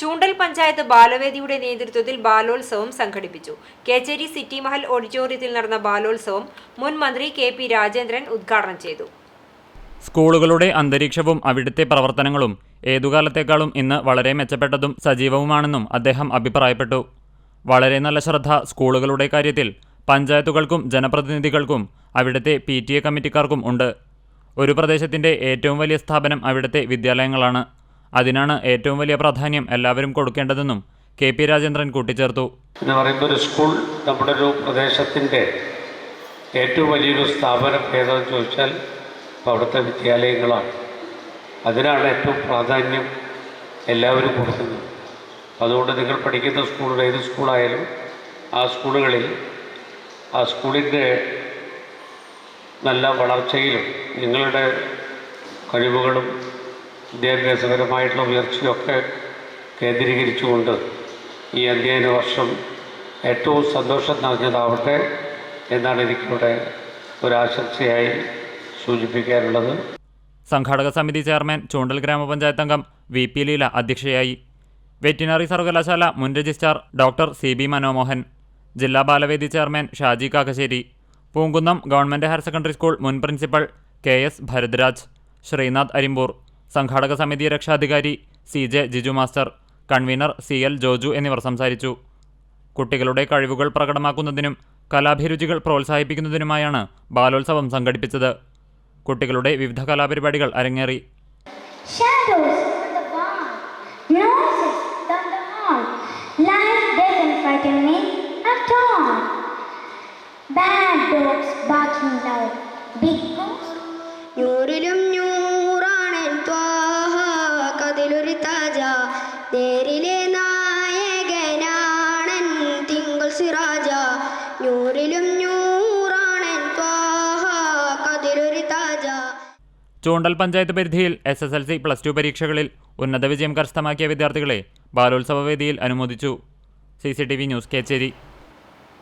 ചൂണ്ടൽ പഞ്ചായത്ത് ബാലവേദിയുടെ നേതൃത്വത്തിൽ ബാലോത്സവം സംഘടിപ്പിച്ചു. കേച്ചേരി സിറ്റി മഹൽ ഓഡിറ്റോറിയത്തിൽ നടന്ന ബാലോത്സവം മുൻ മന്ത്രി കെ പി രാജേന്ദ്രൻ ഉദ്ഘാടനം ചെയ്തു. സ്കൂളുകളുടെ അന്തരീക്ഷവും അവിടുത്തെ പ്രവർത്തനങ്ങളും ഏതുകാലത്തേക്കാളും ഇന്ന് വളരെ മെച്ചപ്പെട്ടതും സജീവവുമാണെന്നും അദ്ദേഹം അഭിപ്രായപ്പെട്ടു. വളരെ നല്ല ശ്രദ്ധ സ്കൂളുകളുടെ കാര്യത്തിൽ പഞ്ചായത്തുകൾക്കും ജനപ്രതിനിധികൾക്കും അവിടുത്തെ പി ടി എ കമ്മിറ്റിക്കാർക്കും ഉണ്ട്. ഒരു പ്രദേശത്തിന്റെ ഏറ്റവും വലിയ സ്ഥാപനം അവിടുത്തെ വിദ്യാലയങ്ങളാണ്. അതിനാണ് ഏറ്റവും വലിയ പ്രാധാന്യം എല്ലാവരും കൊടുക്കേണ്ടതെന്നും കെ പി രാജേന്ദ്രൻ കൂട്ടിച്ചേർത്തു. എന്ന് പറയുമ്പോൾ ഒരു സ്കൂൾ നമ്മുടെ ഒരു പ്രദേശത്തിന്റെ ഏറ്റവും വലിയൊരു സ്ഥാപനം ഏതാണെന്ന് ചോദിച്ചാൽ അവിടുത്തെ വിദ്യാലയങ്ങളാണ്. അതിനാണ് ഏറ്റവും പ്രാധാന്യം എല്ലാവരും കൊടുക്കുന്നത്. അതുകൊണ്ട് നിങ്ങൾ പഠിക്കുന്ന സ്കൂളുകൾ ഏത് സ്കൂളായാലും ആ സ്കൂളുകളിൽ ആ സ്കൂളിന്റെ നല്ല വളർച്ചയിലും നിങ്ങളുടെ കഴിവുകളും വിദ്യാഭ്യാസപരമായിട്ടുള്ള ഉയർച്ചയൊക്കെ കേന്ദ്രീകരിച്ചുകൊണ്ട് ഈ അധ്യയന വർഷം ഏറ്റവും സന്തോഷം നിറഞ്ഞതാവട്ടെ എന്നാണ് എനിക്കിവിടെ ഒരാശംസയായി സൂചിപ്പിക്കാനുള്ളത്. സംഘാടക സമിതി ചെയർമാൻ ചൂണ്ടൽ ഗ്രാമപഞ്ചായത്ത് അംഗം വി പി ലീല അധ്യക്ഷയായി. വെറ്റിനറി സർവകലാശാല മുൻ registrar doctor C B Manomohan ജില്ലാ Balavedi chairman Shaji Kakkassery Poonkunnam government higher secondary school മുൻ principal K S Bharadwaj Sreenath Arimpur സംഘാടക സമിതി രക്ഷാധികാരി C J Jiju master convener C L Joju എന്നിവർ സംസാരിച്ചു. കുട്ടികളുടെ കഴിവുകൾ പ്രകടമാക്കുന്നതിനും കലാഭിരുചികൾ പ്രോത്സാഹിപ്പിക്കുന്നതിനുമായാണ് ബാലോത്സവം സംഘടിപ്പിച്ചത്. കുട്ടികളുടെ വിവിധ കലാപരിപാടികൾ അരങ്ങേറി. Bad dogs barking loud, big ghosts. നൂറിലും കതിലൊരു താജ. നേരിലെ നായകനാണൻ തിങ്കൾ സിറാജ. നൂറിലും ത്വാഹ താജ. ചൂണ്ടൽ പഞ്ചായത്ത് പരിധിയിൽ S S L C plus two പരീക്ഷകളിൽ ഉന്നത വിജയം കരസ്ഥമാക്കിയ വിദ്യാർത്ഥികളെ ബാലോത്സവ വേദിയിൽ അനുമോദിച്ചു. C C T V news Kechery.